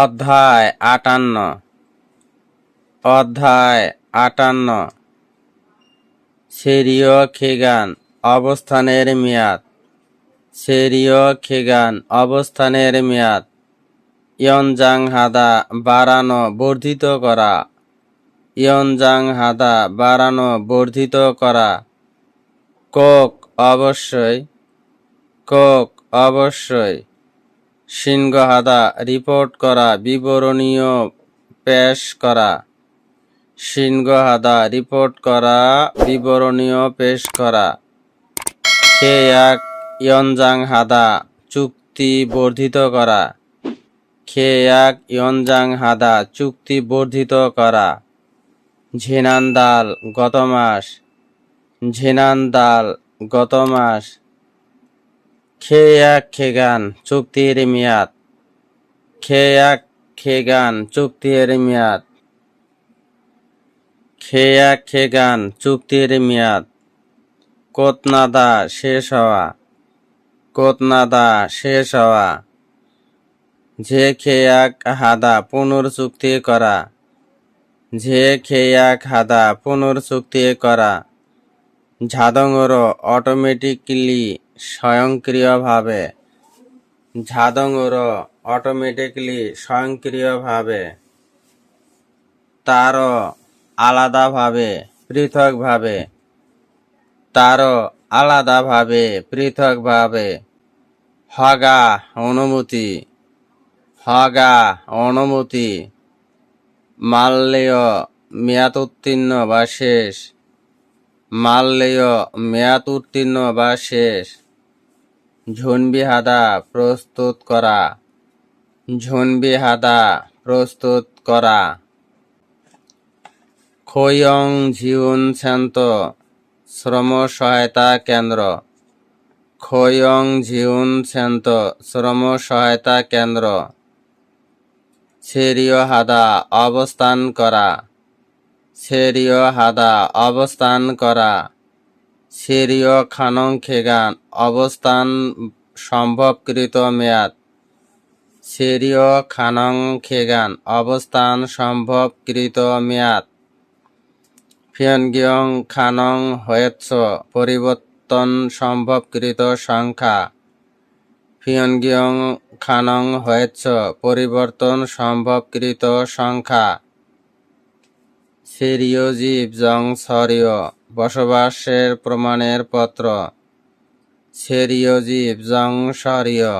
অধ্যায় আটান্ন। অধ্যায় আটান্ন। সেরিয় খেগান অবস্থানের মেয়াদ। সেরিয় খেগান অবস্থানের মেয়াদ। ইয়নজাং হাদা বাড়ানো বর্ধিত করা। ইয়নজাং হাদা বাড়ানো বর্ধিত করা। কোক অবশ্যই। কোক অবশ্যই। সিংহাদা, রিপোর্ট করা, বিবরণীয় পেশ করা। সিংহাদা, রিপোর্ট করা, বিবরণীয় পেশ করা। খে এক ইয়নজাং হাদা চুক্তি বর্ধিত করা। খে এক ইয়নজাং হাদা চুক্তি বর্ধিত করা। ঝিনান দাল, গত মাস। ঝিনান দাল, গত মাস। খে খেগান, চুক্তির মেয়াদ। খে এক খেগান, চুক্তির মেয়াদ। খে এক খেগান, চুক্তির মেয়াদ। কোতনাদা, শেষ হওয়া। কোতনাদা, শেষ হওয়া। যে খেয়াক হাদা পুনর্চুক্তি করা। যে খে এক হাদা পুনর্চুক্তি করা। ঝাদঙর অটোমেটিকলি স্বয়ংক্রিয়ভাবে। ঝাদঙর অটোমেটিকলি স্বয়ংক্রিয়ভাবে। তারও আলাদাভাবে, পৃথকভাবে। তারও আলাদাভাবে, পৃথকভাবে। হগা অনুমতি। হগা অনুমতি। মাল্যেয় মেয়াদ উত্তীর্ণ বা শেষ। মাল্যেয় মেয়াদ উত্তীর্ণ বা শেষ। ঝুনবি হাদা প্রস্তুত করা। ঝুনবি হাদা প্রস্তুত করা। খৈয়ং ঝিউন শান্ত শ্রম সহায়তা কেন্দ্র। খৈয়ং ঝিউন শান্ত শ্রম সহায়তা কেন্দ্র। সেরিয় হাদা অবস্থান করা। সেরিয় হাদা অবস্থান করা। সেরিয় খানং খেগান, অবস্থান সম্ভবকৃত মেয়াদ। সেরিয় খানং খেগান, অবস্থান সম্ভবকৃত মেয়াদ। ফিয়নগিয়ং খানং হয়েছ পরিবর্তন সম্ভবকৃত সংখ্যা। ফিয়নগিয়ং খানং হয়েছ পরিবর্তন সম্ভবকৃত সংখ্যা। সিরিয় জীব জং সরিয়। বসবাসের প্রমাণের পত্র। সেরিয় জীব, জং সরিয়,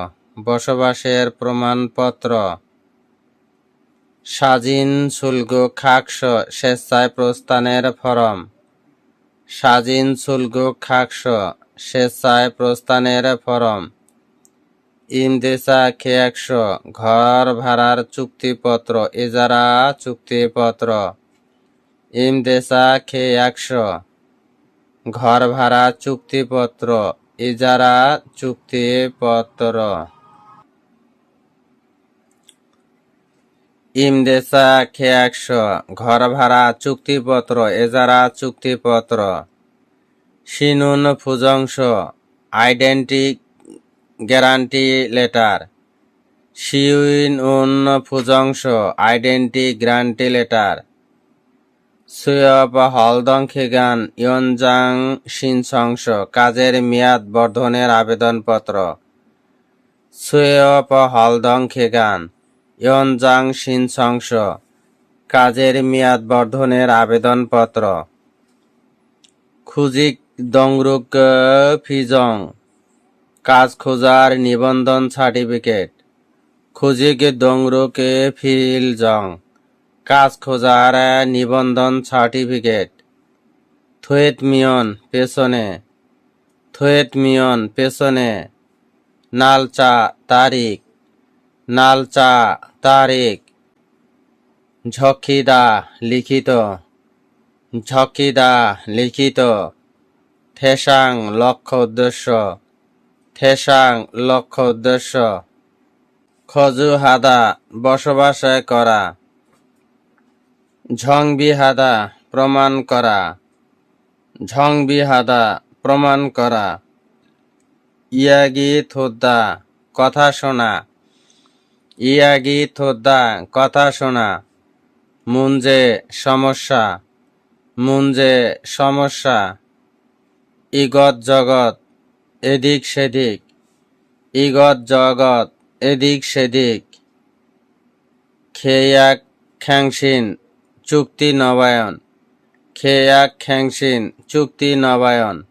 বসবাসের প্রমাণপত্র। সাজিন শুল্ক খাকস স্বেচ্ছায় প্রস্থানের ফরম। স্বাধীন শুল্ক খাকস স্বেচ্ছায় প্রস্থানের ফরম। ইমদেশা খে একশো ঘর ভাড়ার চুক্তিপত্র, এজারা চুক্তিপত্র। ইমদেশা খে একশো ঘর ভাড়া চুক্তিপত্র, ইজারা চুক্তিপত্র। ইমদেশা খে একশো ঘর ভাড়া চুক্তিপত্র এজারা চুক্তিপত্র। সিনুন ফুজংশ, আইডেন্টি গ্যারান্টি লেটার। শিউইন উন ফুজংশ, আইডেন্টি গ্যারান্টি লেটার। সুয়প হলদং খেগান ইয়নজাং সিনসংশ কাজের মেয়াদ বর্ধনের আবেদনপত্র। সুয়প হলদং খেগান ইয়নজাং সিনসংশ কাজের মেয়াদ বর্ধনের আবেদনপত্র। খুজিক দংরুক ফিজং, কাজ খোঁজার নিবন্ধন সার্টিফিকেট। খুজিক দংরুকে ফিলজং। কাজ খোঁজার নিবন্ধন সার্টিফিকেট। থুয়েট মিয়ন পেছনে থুয়েট মিয়ন পেছনে নালচা তারিখ নালচা তারিখ। ঝকিদা লিখিত ঝকিদা লিখিত। থেসাং লক্ষ্য উদ্দেশ্য, থেসাং লক্ষ্য উদ্দেশ্য। খজু হাদা বসবাস করা। ঝংবি বিহাদা প্রমাণ করা। ঝং বিহাদা প্রমাণ করা। ইয়াগি থোদ্দা কথা শোনা। ইয়াগি থোদ্দা কথা শোনা। মুঞ্জে সমস্যা। মুঞ্জে সমস্যা। ইগত জগৎ এদিক সেদিক। ইগত জগৎ এদিক সেদিক। খেয়াক খ্যাংসিন চুক্তি নবায়ন। খেয়াক খ্যাংসিন চুক্তি নবায়ন।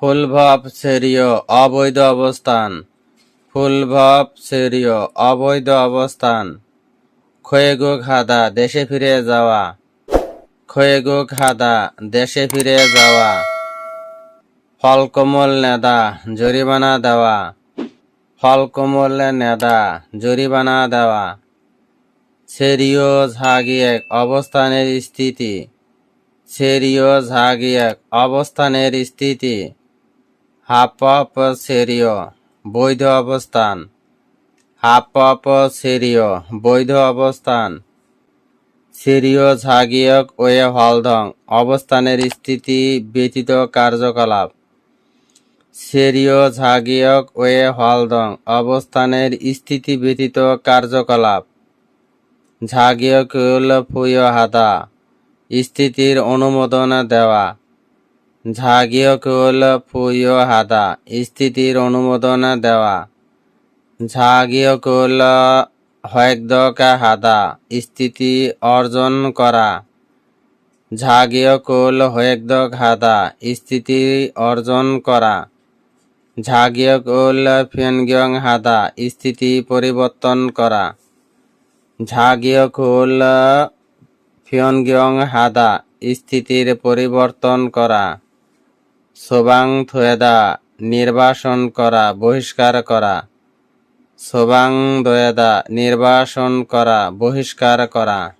ফুলভব সেরিয়, অবৈধ অবস্থান। ফুলভব সেরিয়, অবৈধ অবস্থান। খয়েগো খাদা, দেশে ফিরে যাওয়া। খয়েগো খাদা, দেশে ফিরে যাওয়া। ফলকমল নেদা, জরিমানা দেওয়া। ফলকমল নেদা, জরিমানা দেওয়া। সেরিয় ঝাগিয়েক অবস্থানের স্থিতি সেরিয় ঝাগিয়েক অবস্থানের স্থিতি হাপপ সেরিয় বৈধ অবস্থান হাপপ সেরিয় বৈধ অবস্থান সিরিয় ঝাগিয়ক ওয়ে হলদং অবস্থানের স্থিতি ব্যতীত কার্যকলাপ সেরিয় ঝাগিয়ক ওয়ে হলদং অবস্থানের স্থিতি ব্যতীত কার্যকলাপ ঝাগিয়ক ফুয় হাদা, স্থিতির অনুমোদন দেওয়া। হাদা, স্থিতির অনুমোদন দেওয়া। ঝাগিয়ক হয়দকা হাদা, স্থিতি অর্জন করা। ঝাগিয়কুল হাদা, স্থিতি অর্জন করা। ঝাগিয়কুল ফেনগিয়ং হাদা, স্থিতি পরিবর্তন করা। ঝাগিয়কুল ফিয়নগিয়ং হাদা, স্থিতির পরিবর্তন করা। সোবাং থুয়েদা, নির্বাসন করা, বহিষ্কার করা। সোবাং দয়াদা, নির্বাসন করা, বহিষ্কার করা।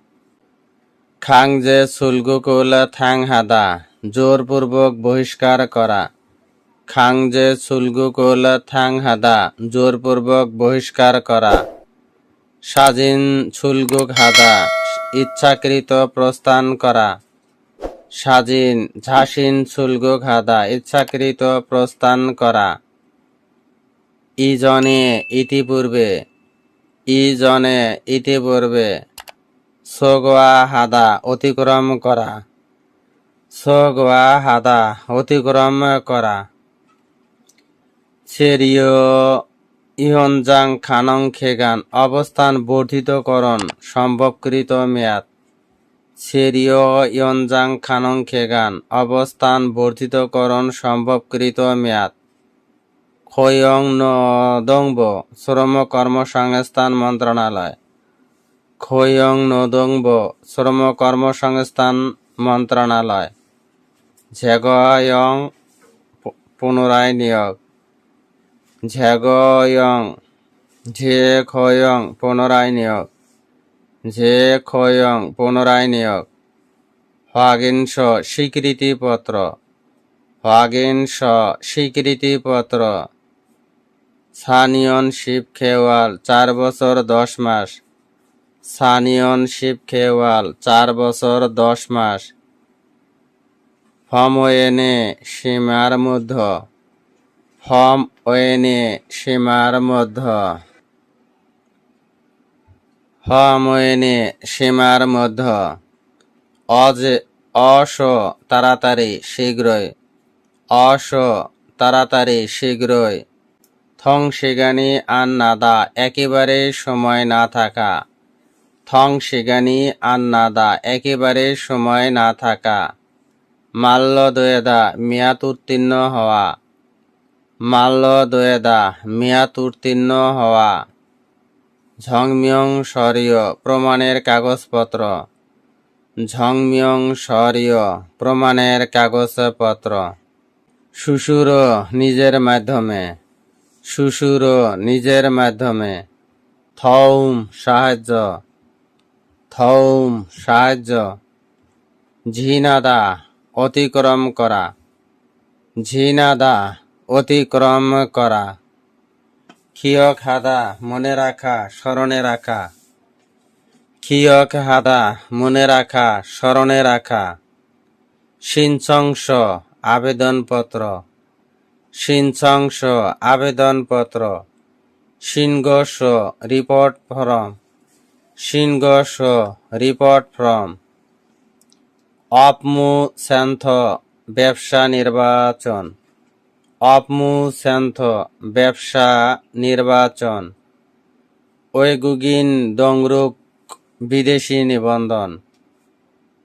খাংজে সুলগুকুল থাং হাদা, জোরপূর্বক বহিষ্কার করা। খাংজে সুলগুকুল থাং হাদা, জোরপূর্বক বহিষ্কার করা। স্বাধীন ছুলগুক হাদা, ইচ্ছাকৃত প্রস্থান করা। স্বাধীন ঝাসিন ছুলগুক হাদা, ইচ্ছাকৃত প্রস্থান করা। ইজনে, ইতিপূর্বে। ইজনে, ইতিপূর্বে। সোগোয়া হাদা, অতিক্রম করা। সোগোয়া হাদা, অতিক্রম করা। সেরিয় ইহনজাং খানং খেগান, অবস্থান বর্ধিতকরণ, সম্ভবকৃত মেয়াদ। সেরিয় ইয়নজাং খানং খেগান, অবস্থান বর্ধিতকরণ, সম্ভবকৃত মেয়াদ। খয়ং নদংব, শ্রম কর্মসংস্থান মন্ত্রণালয়। খয়ং নদংব, শ্রম কর্মসংস্থান মন্ত্রণালয়। ঝেগয়ং পুনরায় নিয়োগ। ঝেগয়ং ঝে খয়ং পুনরায় নিয়োগ ঝে খয়ং পুনরায় নিয়োগ। হাগিনস স্বীকৃতিপত্র হাগিনস স্বীকৃতিপত্র। সানিয়ন শিব খেওয়াল চার বছর দশ মাস। সানিয়ন শিব খেওয়াল চার বছর দশ মাস। ফম ওয়েনে সীমার মধ্য। ফম ওয়েনে সীমার মধ্য। ফম ওয়েনে সীমার মধ্য। অজ অস তাড়াতাড়ি শীঘ্রই। অস তাড়াতাড়ি শীঘ্রই। থং সেগানি আন নাদা একেবারে সময় না থাকা। থং সেগানি আন নাদা একেবারে সময় না থাকা। মাল্য দয়েদা মেয়াদ উত্তীর্ণ হওয়া। মাল্য দয়েদা মেয়াদ উত্তীর্ণ হওয়া। ঝংমিয়ং স্বরীয় প্রমাণের কাগজপত্র। ঝংমিয়ং স্বরীয় প্রমাণের কাগজপত্র। শ্বশুর নিজের মাধ্যমে। শ্বশুর নিজের মাধ্যমে। থৌম সাহায্য। থৌম সাহায্য। ঝিনাদা অতিক্রম করা। ঝিনাদা অতিক্রম করা। ক্ষিয়ক হাদা, মনে রাখা, স্মরণে রাখা। ক্ষিয়ক হাদা, মনে রাখা, স্মরণে রাখা। সিনচংস আবেদনপত্র। সিনচংস আবেদনপত্র। সিংহস রিপোর্ট ফ্রম। সিংহস রিপোর্ট ফ্রম। অপমু ব্যবসা নির্বাচন। অপমু স্যান্থ ব্যবসা নির্বাচন। ওয়েগুগিন দংরুক বিদেশি নিবন্ধন।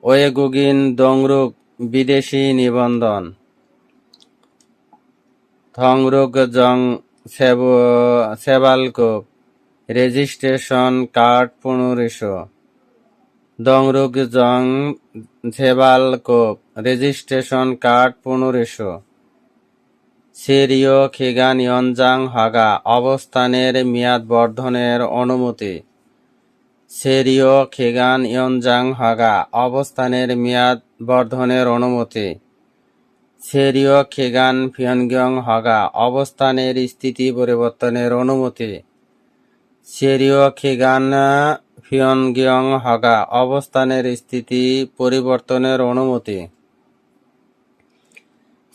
ওয়েগুগিন দংরুক বিদেশি নিবন্ধন। থংরুক জং সেব, সেবালকুক, রেজিস্ট্রেশন কার্ড পনেরোশো দংরুক জং সেবালকুক, রেজিস্ট্রেশন কার্ড পনেরোশো সিরিয় খিগান, ইয়নজাং, হাগা অবস্থানের মেয়াদ বর্ধনের অনুমতি। সেরিয় খিগান, ইয়নজাং, হাগা অবস্থানের মেয়াদ বর্ধনের অনুমতি। সেরিয় খিগান, ফিয়নগিয়ং, হাগা অবস্থানের স্থিতি পরিবর্তনের অনুমতি। সেরিয় খিগান, ফিয়নগিয়ং, হাগা অবস্থানের স্থিতি পরিবর্তনের অনুমতি।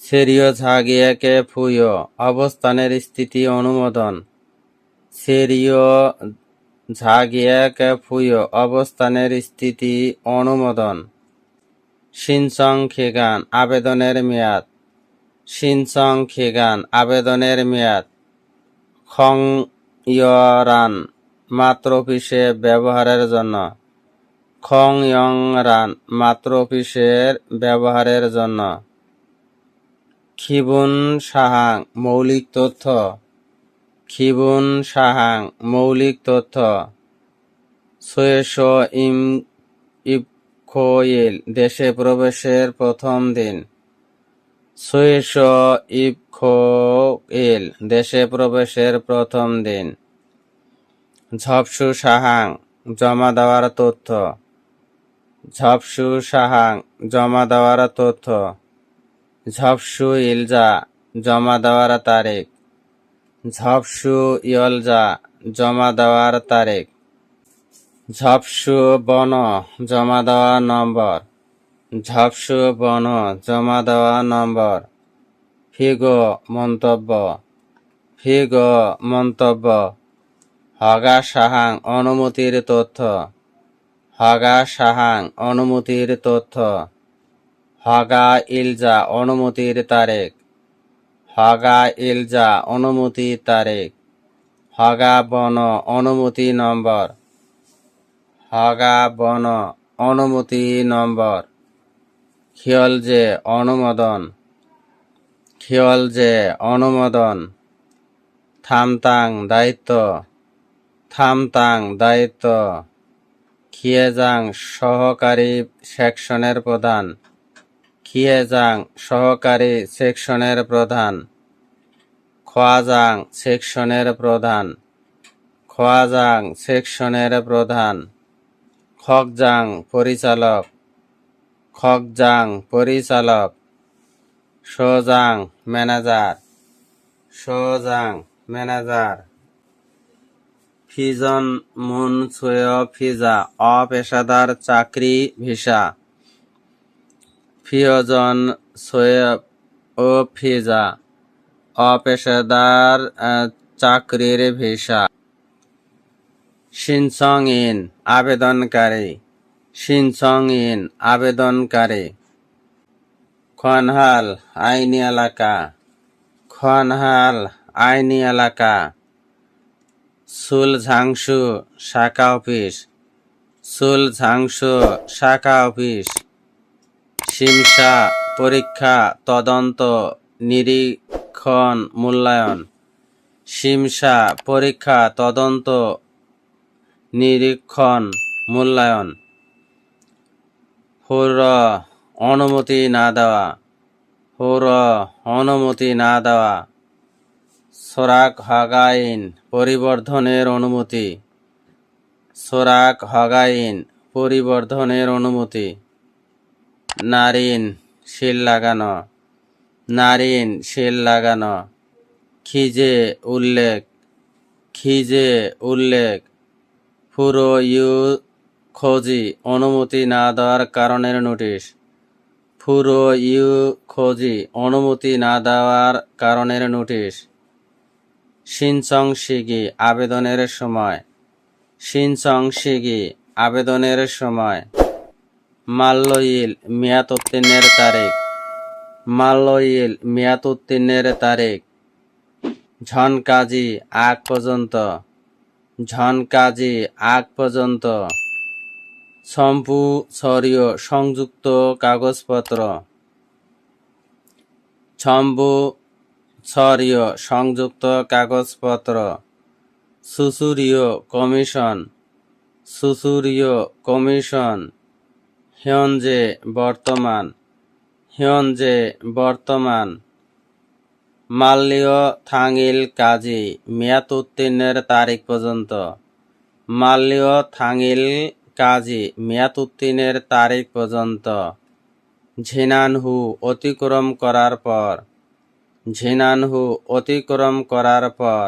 সেরিয় ঝাগিয়াকে ফুয় অবস্থানের স্থিতি অনুমোদন। সেরিয় ঝাগিয়াকে ফুয় অবস্থানের স্থিতি অনুমোদন। সিনসং খেগান, আবেদনের মেয়াদ। সিনসং খেগান, আবেদনের মেয়াদ। খং ইয়রান মাত্র অফিসে ব্যবহারের জন্য। খং ইয়ং রান মাত্র অফিসের ব্যবহারের জন্য। খিবুন সাহাং মৌলিক তথ্য। খিবুন সাহাং মৌলিক তথ্য। সোয়েশ ইম ইপখোয়েল দেশে প্রবেশের প্রথম দিন। সোয়েশ ইপখোয়েল দেশে প্রবেশের প্রথম দিন। ঝপসু সাহাং জমা দেওয়ার তথ্য। ঝপসু সাহাং জমা দেওয়ার তথ্য। ঝপসু ইলজা, জমা দেওয়ার তারিখ। ঝপসু ইয়লজা, জমা দেওয়ার তারিখ। ঝপসু বন, জমা দেওয়া নম্বর। ঝপসু বন, জমা দেওয়া নম্বর। ফিগো, মন্তব্য। ফিগো, মন্তব্য। হগা সাহাং, অনুমতির তথ্য। হগা সাহাং, অনুমতির তথ্য। হগা ইলজা অনুমতির তারিখ। হগা ইলজা অনুমতি তারিখ। হগা বন অনুমতি নম্বর। হগা বন অনুমতি নম্বর। খিয়ল যে অনুমোদন। খিয়ল যে অনুমোদন। থামতাং দায়িত্ব। থামতাং দায়িত্ব। খিয়েজাং সহকারী সেকশনের প্রধান। খিয়েজাং সহকারী সেকশনের প্রধান। খোয়াজাং সেকশনের প্রধান। খোয়াজাং সেকশনের প্রধান। খকজাং পরিচালক। খকজাং পরিচালক। সোজাং ম্যানেজার। সোজাং ম্যানেজার। ফিজন মুন ফিজা, অপেশাদার চাকরি ভিসা। ফিয়জন সোয়েব ও ফিজা, অপেশাদার চাকরির ভিসা। সিনসং ইন আবেদনকারী। সিনসং ইন আবেদনকারী। খনহাল, আইনি এলাকা। খনহাল, আইনি এলাকা। সুল ঝাংসু শাখা অফিস। সুল ঝাংসু শাখা অফিস। শিমসা পরীক্ষা, তদন্ত, নিরীক্ষণ, মূল্যায়ন। শিমসা পরীক্ষা, তদন্ত, নিরীক্ষণ, মূল্যায়ন। হুর অনুমতি না দেওয়া। হুর অনুমতি না দেওয়া। সোরাক হগাইন, পরিবর্ধনের অনুমতি। সোরাক হগাইন, পরিবর্ধনের অনুমতি। নারিন শিল লাগানো, নারিন শিল লাগানো, খিজে উল্লেখ খিজে উল্লেখ পুরো ইউ খোঁজি, অনুমতি না দেওয়ার কারণের নোটিশ পুরো ইউ খোঁজি, অনুমতি না দেওয়ার কারণের নোটিশ, সিনচং সিগি আবেদনের সময়, সিনচং সিগি আবেদনের সময়। মাল্লইল মেয়াদ উত্তীর্ণের তারিখ। মাল্লইল মেয়াদ উত্তীর্ণের তারিখ। ঝনকাজি আগ পর্যন্ত। ঝনকাজি আগ পর্যন্ত। সম্পু ছড়ীয় সংযুক্ত কাগজপত্র। ছম্বু ছড়ীয় সংযুক্ত কাগজপত্র। সুসুরীয় কমিশন। সুসুরীয় কমিশন। হিয়নজে বর্তমান হিয়নজে বর্তমান। মাল্লীয় থাঙ্গিল কাজী মেয়াদ উত্তীর্ণের তারিখ পর্যন্ত। মাল্লীয় থাঙ্গিল কাজী মেয়াদ উত্তীর্ণের তারিখ পর্যন্ত। ঝিনানহু অতিক্রম করার পর, ঝিনানহু অতিক্রম করার পর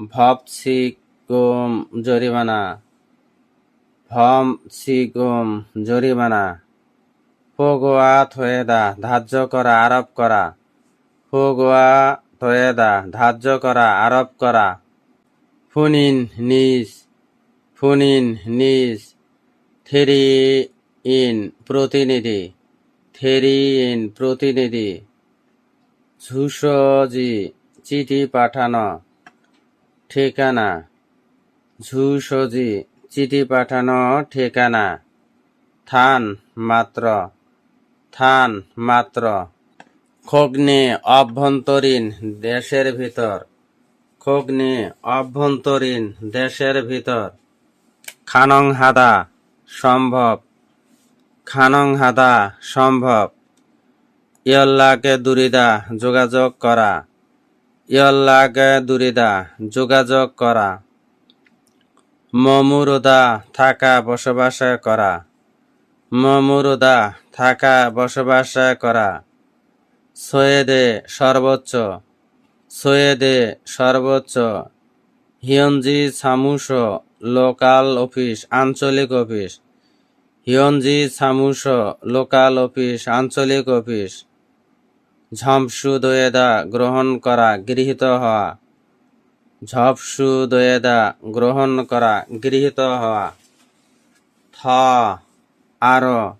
ভপসিগম জরিমানা। ভম সিগম জরিমানা ফোগোয়া থয়েদা ধার্য করা আরোপ করা ফোগোয়া থয়েদা ধার্য করা আরোপ করা ফুনিন নিজ ফুনিন নিজ। থেরি ইন প্রতিনিধি থেরি ইন প্রতিনিধি ঝুসজি, চিঠি পাঠানো, ঠিকানা। ঝুসজি চিঠি পাঠানো ঠিকানা। থান মাত্র থান মাত্র। খগ্নে অভ্যন্তরীণ দেশের ভিতর। খগ্নে অভ্যন্তরীণ দেশের ভিতর। খানং হাদা সম্ভব। খানং হাদা সম্ভব। ইয়ল্লাকে দুরিদা যোগাযোগ করা। ইয়ল্লাকে দুরিদা যোগাযোগ করা। মমুরদা থাকা, বসবাস করা। মমুরদা থাকা, বসবাস করা। সৈয়দে সর্বোচ্চ। সৈয়দে সর্বোচ্চ। হিয়নজি সামুস লোকাল অফিস, আঞ্চলিক অফিস। হিয়নজি সামুস লোকাল অফিস, আঞ্চলিক অফিস। ঝমসু দয়েদা গ্রহণ করা, গৃহীত হওয়া। ঝপসু দয়েদা গ্রহণ করা গৃহীত হওয়া। থ আরও।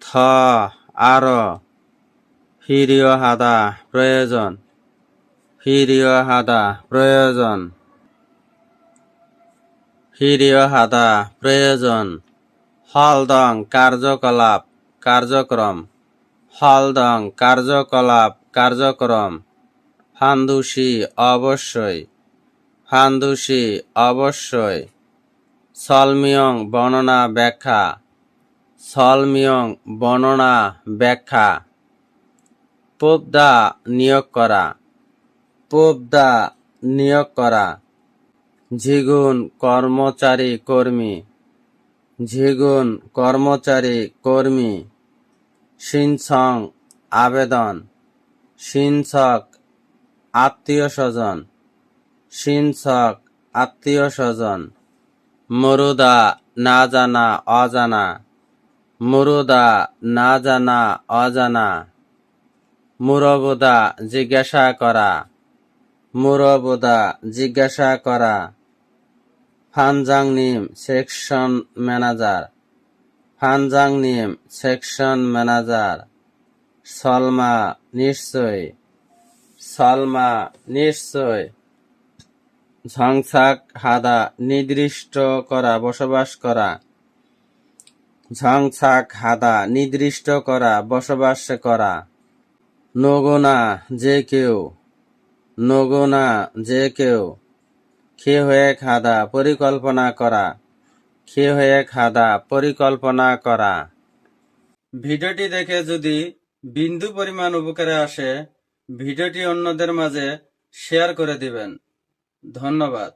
থ আরও। ফিরিয় হাদা প্রয়োজন। ফিরিয় হাদা প্রয়োজন। ফিরিয় হাদা প্রয়োজন। হলদং কার্যকলাপ, কার্যক্রম। হলদং কার্যকলাপ, কার্যক্রম। ফান্দুসি অবশ্যই। ফান্দুসি অবশ্যই। সলমিয়ং বর্ণনা ব্যাখ্যা। সলমিয়ং বর্ণনা ব্যাখ্যা। পোবদা নিয়োগ করা। পোবদা নিয়োগ করা। ঝিগুন কর্মচারী কর্মী। ঝিগুন কর্মচারী কর্মী। সিনসং আবেদন। সিনসক আত্মীয় স্বজন। সিনসক আত্মীয় স্বজন মরুদা না জানা অজানা। মুরুদা না জানা অজানা। মুরবুদা, জিজ্ঞাসা করা। মুরবুদা, জিজ্ঞাসা করা। ফানজাং নিম সেকশন ম্যানেজার। ফানজাং নিম সেকশন ম্যানেজার। সলমা নিশ্চয় সলমা নিশ্চয় ঝংসাক হাদা নির্দিষ্ট করা, বসবাস করা। ঝংসাক হাদা নির্দিষ্ট করা, বসবাস করা। নগোনা যে কেউ, নগোনা যে কেউ। খে হয়ে খাদা পরিকল্পনা করা খে হয়ে খাদা পরিকল্পনা করা। ভিডিওটি দেখে যদি বিন্দু পরিমাণ উপকারে আসে, ভিডিওটি অন্যদের মাঝে শেয়ার করে দিবেন। ধন্যবাদ।